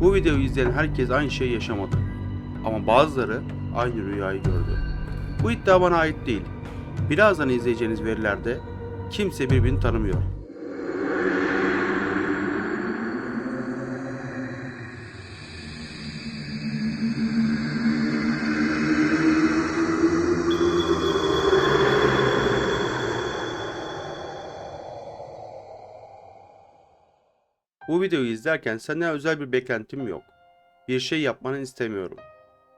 Bu videoyu izleyen herkes aynı şeyi yaşamadı. Ama bazıları aynı rüyayı gördü. Bu iddia bana ait değil. Birazdan izleyeceğiniz verilerde kimse birbirini tanımıyor. Bu videoyu izlerken senden özel bir beklentim yok. Bir şey yapmanı istemiyorum.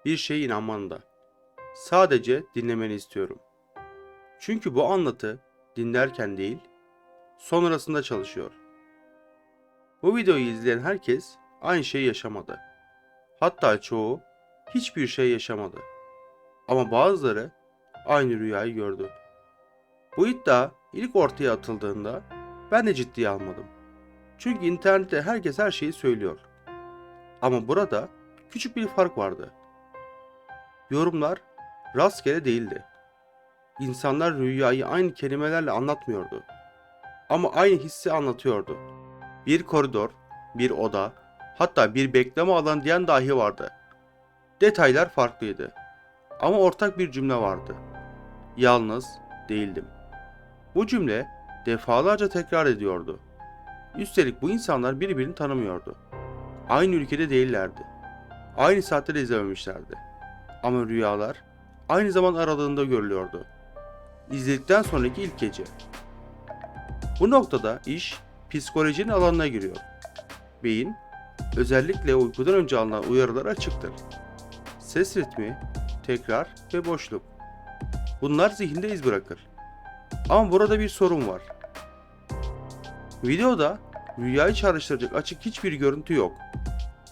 Bir şeye inanmanı da. Sadece dinlemeni istiyorum. Çünkü bu anlatı dinlerken değil, sonrasında çalışıyor. Bu videoyu izleyen herkes aynı şeyi yaşamadı. Hatta çoğu hiçbir şey yaşamadı. Ama bazıları aynı rüyayı gördü. Bu iddia ilk ortaya atıldığında ben de ciddiye almadım. Çünkü internette herkes her şeyi söylüyor. Ama burada küçük bir fark vardı. Yorumlar rastgele değildi. İnsanlar rüyayı aynı kelimelerle anlatmıyordu. Ama aynı hissi anlatıyordu. Bir koridor, bir oda, hatta bir bekleme alanı diyen dahi vardı. Detaylar farklıydı. Ama ortak bir cümle vardı. Yalnız değildim. Bu cümle defalarca tekrar ediyordu. Üstelik bu insanlar birbirini tanımıyordu. Aynı ülkede değillerdi. Aynı saatte de izlememişlerdi. Ama rüyalar aynı zaman aralığında görülüyordu. İzledikten sonraki ilk gece. Bu noktada iş psikolojinin alanına giriyor. Beyin özellikle uykudan önce alınan uyarılara açıktır. Ses ritmi, tekrar ve boşluk. Bunlar zihinde iz bırakır. Ama burada bir sorun var. Videoda rüyayı çağrıştıracak açık hiçbir görüntü yok.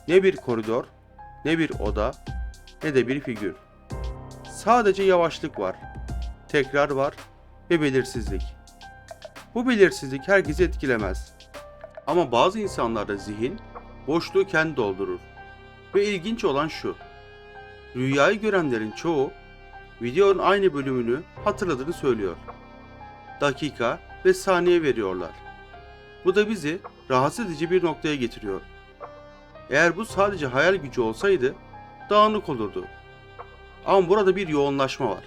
Ne bir koridor, ne bir oda, ne de bir figür. Sadece yavaşlık var, tekrar var ve belirsizlik. Bu belirsizlik herkesi etkilemez. Ama bazı insanlarda zihin boşluğu kendi doldurur. Ve ilginç olan şu. Rüyayı görenlerin çoğu videonun aynı bölümünü hatırladığını söylüyor. Dakika ve saniye veriyorlar. Bu da bizi rahatsız edici bir noktaya getiriyor. Eğer bu sadece hayal gücü olsaydı dağınık olurdu. Ama burada bir yoğunlaşma var.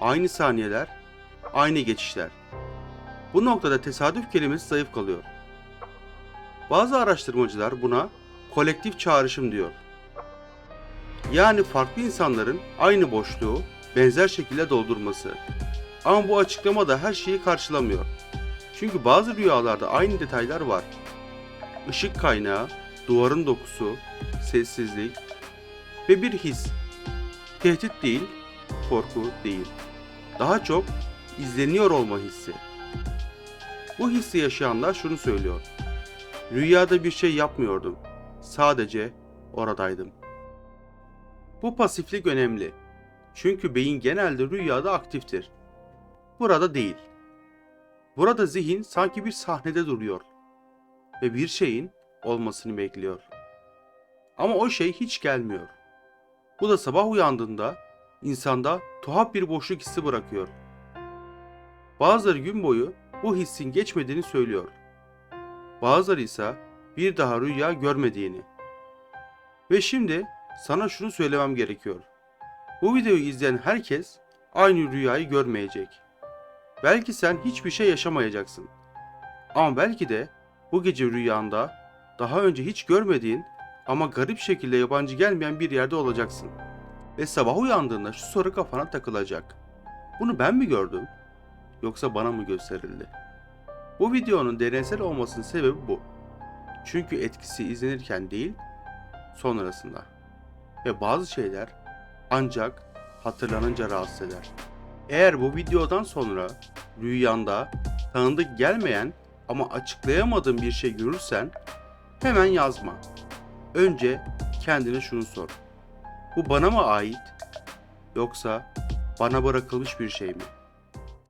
Aynı saniyeler, aynı geçişler. Bu noktada tesadüf kelimesi zayıf kalıyor. Bazı araştırmacılar buna kolektif çağrışım diyor. Yani farklı insanların aynı boşluğu benzer şekilde doldurması. Ama bu açıklama da her şeyi karşılamıyor. Çünkü bazı rüyalarda aynı detaylar var. Işık kaynağı, duvarın dokusu, sessizlik ve bir his. Tehdit değil, korku değil. Daha çok izleniyor olma hissi. Bu hissi yaşayanlar şunu söylüyor. Rüyada bir şey yapmıyordum. Sadece oradaydım. Bu pasiflik önemli. Çünkü beyin genelde rüyada aktiftir. Burada değil. Burada zihin sanki bir sahnede duruyor ve bir şeyin olmasını bekliyor. Ama o şey hiç gelmiyor. Bu da sabah uyandığında insanda tuhaf bir boşluk hissi bırakıyor. Bazıları gün boyu bu hissin geçmediğini söylüyor. Bazıları ise bir daha rüya görmediğini. Ve şimdi sana şunu söylemem gerekiyor. Bu videoyu izleyen herkes aynı rüyayı görmeyecek. Belki sen hiçbir şey yaşamayacaksın. Ama belki de bu gece rüyanda daha önce hiç görmediğin ama garip şekilde yabancı gelmeyen bir yerde olacaksın. Ve sabah uyandığında şu soru kafana takılacak. Bunu ben mi gördüm? Yoksa bana mı gösterildi? Bu videonun deneysel olmasının sebebi bu. Çünkü etkisi izlenirken değil, sonrasında. Ve bazı şeyler ancak hatırlanınca rahatsız eder. Eğer bu videodan sonra rüyanda tanıdık gelmeyen ama açıklayamadığın bir şey görürsen hemen yazma. Önce kendine şunu sor. Bu bana mı ait yoksa bana bırakılmış bir şey mi?